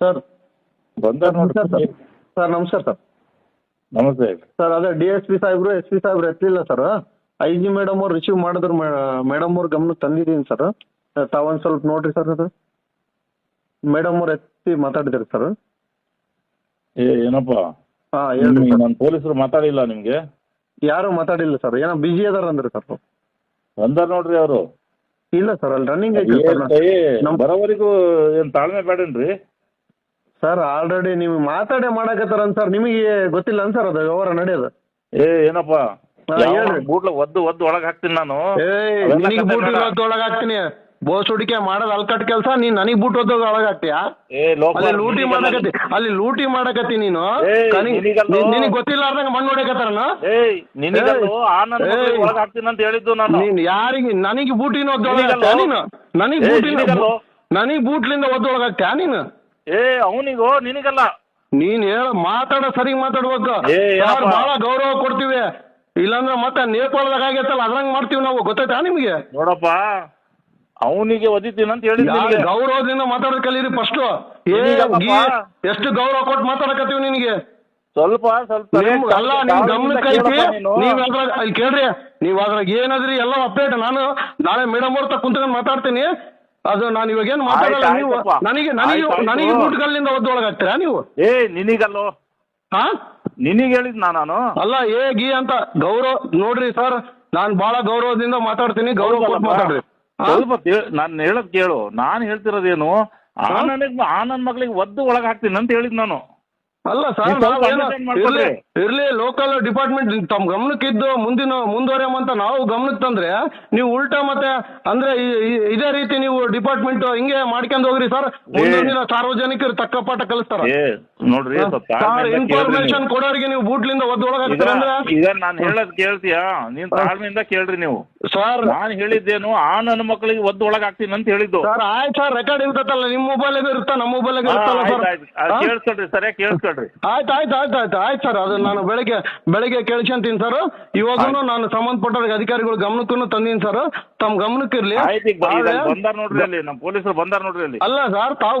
Sir. ನೋಡ್ರಿ. Sir. ನಮಸ್ಕಾರ sir. ನಮಸ್ತೆ. ಸರ್ ಅದೇ ಡಿ ಎಸ್ ಪಿ ಸಾಹೇಬ್ರು ಎಸ್ ಪಿ ಸಾಹೇಬ್ರು ಎತ್ತಲಿಲ್ಲ ಸರ್. ಐ ಜಿ ಮೇಡಮ್ ಅವ್ರು ರಿಸೀವ್ ಮಾಡಿದ್ರು ಮೇಡಮ್ ಅವ್ರ ಗಮನಕ್ಕೆ ತಂದಿದ್ದೀನಿ ಸರ್. ತಾವೊಂದು ಸ್ವಲ್ಪ ನೋಡ್ರಿ ಸರ್ ಅದು. ಮೇಡಮ್ ಅವ್ರು ಎತ್ತಿ ಮಾತಾಡಿದ್ರಿ ಸರ್. ಏ ಏನಪ್ಪ? ಹಾ ಹೇಳ್ರಿ ನಾನು ಪೊಲೀಸರು ಮಾತಾಡಿಲ್ಲ ನಿಮ್ಗೆ? ಯಾರು ಮಾತಾಡಿಲ್ಲ ಸರ್. ಏನೋ ಬಿಜಿ ಅದಾರ ಅಂದ್ರಿ ಸರ್ ಬಂದಾರ ನೋಡ್ರಿ ಅವರು. ಇಲ್ಲ ಸರ್ ಅಲ್ಲಿ ರನ್ನಿಂಗ್ ಐತಿ ಬರೋವರೆಗೂ ಏನ್ ತಾಳ್ಮೆ ಬೇಡೇನ್ರಿ ಸರ್ ಆಲ್ರೆಡಿ ನೀವು ಮಾತಾಡೇ ಮಾಡಕತ್ತಾರ ಸರ್ ನಿಮಗೆ ಗೊತ್ತಿಲ್ಲ ಅನ್ ಸರ್ ಅದು ವ್ಯವಹಾರ ನಡೆಯೋದು ಏ ಏನಪ್ಪ ಹಾ, ಯಾವ ಹೇಳ್ರಿ. ಬೂಟ್ಲ ಒದ್ದು ಒದ್ದು ಒಳಗ್ ಹಾಕ್ತೀನಿ ನಾನು ಏ ಅವೆಲ್ಲ ನಿನಗೆ ಕತೆ ಬೂಟ್ ಬೇಡ. ಒಳಗೆ ಹಾಕ್ತೀನಿ ಬೋಸ್ ಹುಡಿಕೆ ಮಾಡೋದ್ ಅಲ್ಕಟ್ ಕೆಲಸ ನೀನ್ ನನಗೆ ಬೂಟ್ ಒದ್ದೋಗ ಒಳಗೆ ಹಾಕ್ತೀಯಾ ಏ ಲೋಪ ಅಲ್ಲಿ ಲೂಟಿ ಮಾಡಕತ್ತಿ ಅಲ್ಲಿ ಲೂಟಿ ಮಾಡಕತ್ತಿ ನೀನು ಏಯ್, ನಿನಗಲ್ಲೋ. ನಿನಗೆ ಗೊತ್ತಿಲ್ಲಾರ್ದಂಗ ಮಣ್ಣು ಹೊಡೆಕತ್ತಾರನ ಏಯ್ ನಿನಗಲ್ಲೋ ಏಯ್. ಆ ನನ್ನ ಏಯ್. ಒಳಗ್ ಹಾಕ್ತೀನಿ ಅಂತ ಹೇಳಿದ್ದು ನಾನು ನೀನ್ ಯಾರಿಗೆ ನನಗೆ ಬೂಟಿನ ಒದ್ದೊಳಗ ನಿನಗಲ್ಲೋ. ನೀನು ನನಗೆ ಏಯ್, ಬೂಟಿನ ನಿನಗಲ್ಲೋ. ನನಗೆ ಬೂಟ್ಲಿಂದ ಒದ್ದೊಳಗಾಗ್ತ್ಯಾ ನೀನು ಏ ಅವನಿಗೋ ನಿನಗಲ್ಲ. ನೀನ್ ಹೇಳ ಮಾತಾಡ ಸರಿ ಮಾತಾಡ್ಬೇಕು. ಏ, ಏನಪ್ಪ? ಬಹಳ ಗೌರವ ಕೊಡ್ತೀವಿ. ಇಲ್ಲಾಂದ್ರೆ ಮತ್ತೆ ನೇಪಾಳದಾಗ ಆಗೈತಲ್ಲ ಅದ್ರಂಗ್ ಮಾಡ್ತೀವಿ ನಾವು ಗೊತ್ತಾಯ್ತಾ ನಿಮ್ಗೆ? ನೋಡಪ್ಪ ಅವನಿಗೆ ಒದಿತೀನಿ ಅಂತ ಹೇಳಿ ನಿನಗೆ. ಗೌರವದಿಂದ ಮಾತಾಡೋದ್ ಕಲೀರಿ ಫಸ್ಟ್. ಎಷ್ಟು ಗೌರವ ಕೊಟ್ಟು ಮಾತಾಡಕತ್ತೀವಿ ನಿನಗೆ? ಸ್ವಲ್ಪ ಸ್ವಲ್ಪ ನಿಮ್ ಅಲ್ಲ ನಿಮ್ ಗಮನಕ್ಕೆ ಐತಿ? ಕೇಳಪ್ಪ ನೀನು. ನೀವ್ ಅದ್ರಾಗ ಅಲ್ಲಿ ಕೇಳ್ರಿ. ನೀವ್ ಅದ್ರಾಗ ಏನಾದ್ರಿ ಎಲ್ಲ ಅಪ್ಡೇಟ್ ನಾನು ನಾಳೆ ಮೇಡಮ್ ಅವ್ರ ಕುಂತ್ಕೊಂಡ್ ಮಾತಾಡ್ತೀನಿ. ಅದು ನಾನು ಇವಾಗ ಏನು ಮಾತಾಡಲ್ಲ ಆಯ್ತ್ ನೀವು ಆಯ್ತಪ್ಪ. ನನಗೆ ನನಗೆ ಆಯ್ತ್ ಆಯ್ತು. ನನಗೆ ಬೂಟ್ಗಳಿಂದ ಒದ್ದೊಳಗಾಗ್ತೀರಾ ನೀವು ಏ ನಿನಗಲ್ಲೋ ಹಾ ನಿನಗೆ ಹೇಳಿದ್ ನಾನು ಅಲ್ಲ ಏ ಗಿ ಅಂತ ಗೌರವ ನೋಡ್ರಿ ಸರ್ ನಾನ್ ಬಹಳ ಗೌರವದಿಂದ ಮಾತಾಡ್ತೀನಿ ಗೌರವ ಕೊಟ್ಟು ಮಾತಾಡ್ರಿ ಹಾ? ಸ್ವಲ್ಪ ತೇ- ನಾನ್ ಹೇಳದ್ ಕೇಳು ನಾನ್ ಹೇಳ್ತಿರೋದೇನು ಆ? ನನಗ್ ಆ ನನ್ ಮಗಳಿಗೆ ಒದ್ದು ಒಳಗ್ ಹಾಕ್ತೀನಿ ಅಂತ ಹೇಳಿದ್ ನಾನು ಅಲ್ಲ ಸರ್ ನೀವು ಸ್ವಲ್ಪ ನಾವೇನು understand ಮಾಡ್ಕೊಳ್ಳಿ. ಇರ್ಲಿ ಇರ್ಲಿ ಲೋಕಲ್ ಡಿಪಾರ್ಟ್ಮೆಂಟ್ ತಮ್ಮ ಗಮನಕ್ಕಿದ್ದು ಮುಂದಿನ ಮುಂದುವರಿಯಂತ ನಾವು ಗಮನಕ್ಕೆ ತಂದ್ರೆ ನೀವು ಉಲ್ಟಾ ಮತ್ತೆ ಅಂದ್ರೆ ಈ- ಈ- ಇದೇ ರೀತಿ ನೀವು ಡಿಪಾರ್ಟ್ಮೆಂಟ್ ಹಿಂಗೆ ಮಾಡ್ಕೊಂಡು ಹೋಗ್ರಿ ಸರ್ ಮುಂದಿನ ದಿನ ಸಾರ್ವಜನಿಕರು ತಕ್ಕ ಪಾಠ ಕಲಿಸ್ತಾರ. ಏ ನೋಡ್ರಿ ಸ್ವಲ್ಪ ಸರ್ ತಾಳ್ಮೆಯಿಂದ ಕೇಳ್ರಿ ಇನ್ಫಾರ್ಮೇಶನ್ ಕೊಡೋರಿಗೆ ನೀವು ಬೂಟ್ಲಿಂದ ಈಗ ಒದ್ದೊಳಗಾಗ್ತೀರ ಅಂದ್ರೆ? ಈಗ ನಾನ್ ಹೇಳದ್ ಕೇಳ್ತೀಯಾ? ನೀನ್ ತಾಳ್ಮೆಯಿಂದ ಕೇಳ್ರಿ ನೀವು. ಸರ್ ನಾನ್ ಹೇಳಿದ್ದೇನು ಆ ನನ್ನ ಮಕ್ಕಳಿಗೆ ಒದ್ದು ಒಳಗಾಗ್ತೀನಿ ಹಾಕ್ತೀನಿ ಅಂತ ಹೇಳಿದ್ದು. ಸರ್ ಆಯ್ತು ಸರ್ ರೆಕಾರ್ಡ್ ಇರ್ತೈತಲ್ಲ ನಿಮ್ಮ ಮೊಬೈಲ್ ಇರುತ್ತಾ? ನಮ್ಮ ಮೊಬೈಲ್ ಇರುತ್ತಲ್ಲ ಸರ್? ಕೇಳಿಸ್ಕೊಳ್ರಿ ಸರಿಯಾಗಿ ಕೇಳಿಸ್ಕೊಳ್ರಿ ಆಯ್ತು ಆಯ್ತು ಆಯ್ತು ಆಯ್ತು ಆಯ್ತು ಸರ್ ಅದು ನಾನು ಬೆಳಗ್ಗೆ ಬೆಳಗ್ಗೆ ಕೇಳ್ಕೊಂತೀನಿ ಸರ್ ಇವಾಗೂ ನಾನು ಸಂಬಂಧಪಟ್ಟ ಅಧಿಕಾರಿಗಳ ಗಮನಕ್ಕೂ ತಂದೀನಿ ಸರ್ ತಮ್ಮ ಗಮನಕ್ಕಿರ್ಲಿ. ಆಯ್ತು ಈಗ ಬಂದಾರ ನೋಡ್ರಿ ಅಲ್ಲಿ ನಮ್ಮ ಪೊಲೀಸರು ಬಂದಾರ ನೋಡ್ರಿ ಅಲ್ಲಿ. ಅಲ್ಲ ಸರ್ ತಾವು